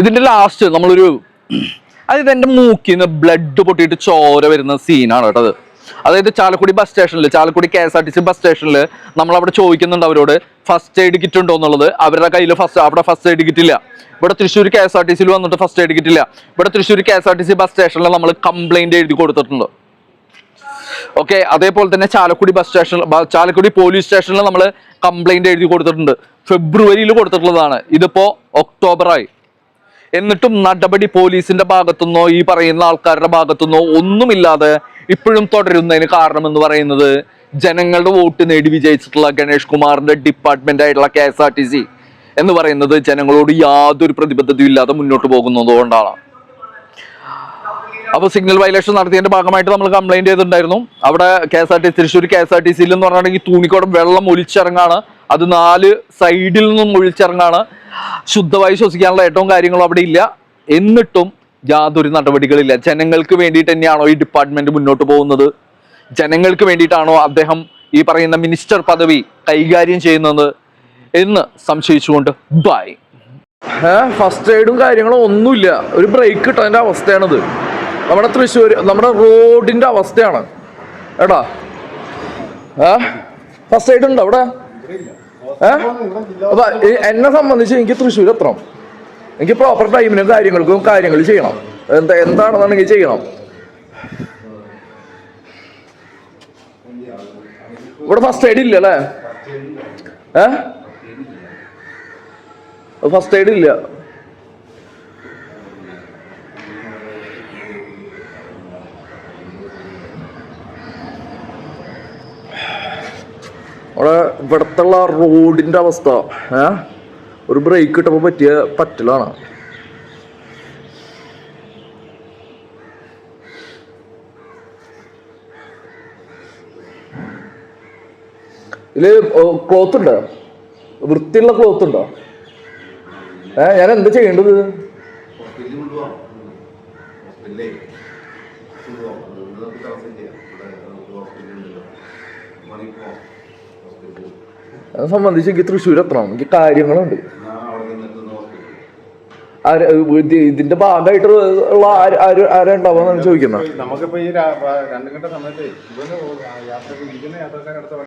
ഇതിന്റെ ലാസ്റ്റ് നമ്മളൊരു അതായത് എന്റെ മൂക്കിൽ നിന്ന് ബ്ലഡ് പൊട്ടിയിട്ട് ചോര വരുന്ന സീനാണ് കേട്ടോ അതായത് ചാലക്കുടി ബസ് സ്റ്റേഷനിൽ Chalakudy K S R T C bus സ്റ്റേഷനിൽ നമ്മൾ അവിടെ ചോദിക്കുന്നുണ്ട് അവരോട് ഫസ്റ്റ് എയ്ഡ് കിറ്റ് ഉണ്ടോ? എന്നുള്ളത്. അവരുടെ കയ്യിൽ ഫസ്റ്റ് അവിടെ ഫസ്റ്റ് എയ്ഡ് കിറ്റ് ഇല്ല. ഇവിടെ Thrissur K S R T സിയിൽ വന്നിട്ട് ഫസ്റ്റ് എയ്ഡ് കിറ്റ് ഇല്ല. ഇവിടെ Thrissur K S R T C bus സ്റ്റേഷനിൽ നമ്മൾ കംപ്ലൈന്റ് എഴുതി കൊടുത്തിട്ടുണ്ട്. ഓക്കെ അതേപോലെ തന്നെ ചാലക്കുടി ബസ് സ്റ്റേഷനിൽ ചാലക്കുടി പോലീസ് സ്റ്റേഷനിൽ നമ്മൾ കംപ്ലൈന്റ് എഴുതി കൊടുത്തിട്ടുണ്ട്. ഫെബ്രുവരിയിൽ കൊടുത്തിട്ടുള്ളതാണ്. ഇതിപ്പോ ഒക്ടോബറായി എന്നിട്ടും നടപടി പോലീസിന്റെ ഭാഗത്തുനിന്നോ ഈ പറയുന്ന ആൾക്കാരുടെ ഭാഗത്തുനിന്നോ ഒന്നുമില്ലാതെ ഇപ്പോഴും തുടരുന്നതിന് കാരണം എന്ന് പറയുന്നത് ജനങ്ങളുടെ വോട്ട് നേടി വിജയിച്ചിട്ടുള്ള ഗണേഷ് കുമാറിന്റെ ഡിപ്പാർട്ട്മെന്റ് ആയിട്ടുള്ള K S R T C എന്ന് പറയുന്നത് ജനങ്ങളോട് യാതൊരു പ്രതിബദ്ധതയും ഇല്ലാതെ മുന്നോട്ട് പോകുന്നത് കൊണ്ടാണ് അപ്പോൾ സിഗ്നൽ വയലേഷൻ നടത്തിയതിന്റെ ഭാഗമായിട്ട് നമ്മൾ കംപ്ലൈന്റ് ചെയ്തിട്ടുണ്ടായിരുന്നു. അവിടെ K S R T Thrissur K S R T സിയിൽ എന്ന് പറഞ്ഞിട്ടുണ്ടെങ്കിൽ തൂണിക്കോടം വെള്ളം ഒലിച്ചിറങ്ങാണ്. അത് നാല് സൈഡിൽ നിന്നും ഒഴിച്ചിറങ്ങാണ് ശുദ്ധമായി ശ്വസിക്കാനുള്ള ഏറ്റവും കാര്യങ്ങളും അവിടെ ഇല്ല. എന്നിട്ടും യാതൊരു നടപടികളില്ല. ജനങ്ങൾക്ക് വേണ്ടിയിട്ട് തന്നെയാണോ ഈ ഡിപ്പാർട്ട്മെന്റ് മുന്നോട്ട് പോകുന്നത്? ജനങ്ങൾക്ക് വേണ്ടിയിട്ടാണോ അദ്ദേഹം ഈ പറയുന്ന മിനിസ്റ്റർ പദവി കൈകാര്യം ചെയ്യുന്നത്? എന്ന് സംശയിച്ചുകൊണ്ട് ബൈ ഫസ്റ്റ് എയ്ഡും കാര്യങ്ങളും ഒന്നുമില്ല. ഒരു ബ്രേക്ക് കിട്ടാന്റെ അവസ്ഥയാണിത്. നമ്മുടെ തൃശ്ശൂർ നമ്മുടെ റോഡിന്റെ അവസ്ഥയാണ്. എടാ. ഏ ഫസ്റ്റ് എയ്ഡ് ഉണ്ടോ അവിടെ? ഏ അപ്പൊ എന്നെ സംബന്ധിച്ച് എനിക്ക് തൃശ്ശൂർ എത്തണം. എനിക്ക് പ്രോപ്പർ ടൈമിനും കാര്യങ്ങൾക്കും കാര്യങ്ങൾ ചെയ്യണം. എന്താ എന്താണെന്നുണ്ടെങ്കിൽ ചെയ്യണം. ഇവിടെ ഫസ്റ്റ് എയ്ഡ് ഇല്ല അല്ലേ? ഏ ഫസ്റ്റ് എയ്ഡ് ഇല്ല. അവിടെ ഇവിടത്തുള്ള റോഡിന്റെ അവസ്ഥ ഏ? ഒരു ബ്രേക്ക് കിട്ടുമ്പോ പറ്റിയ പറ്റലാണ്. ഇതിൽ ക്ലോത്ത് ഉണ്ടോ. വൃത്തിയുള്ള ക്ലോത്ത് ഉണ്ടോ? ഏ ഞാൻ എന്താ ചെയ്യേണ്ടത്? ഹോസ്പിറ്റലിൽ അത് സംബന്ധിച്ച് എനിക്ക് തൃശ്ശൂർ എത്തണം. എനിക്ക് കാര്യങ്ങളുണ്ട്. ഇതിന്റെ ഭാഗമായിട്ട് ഉള്ള ആര് ചോദിക്കുന്നത്. നമുക്കിപ്പോ ഈ രണ്ടു ഘട്ട സമയത്ത്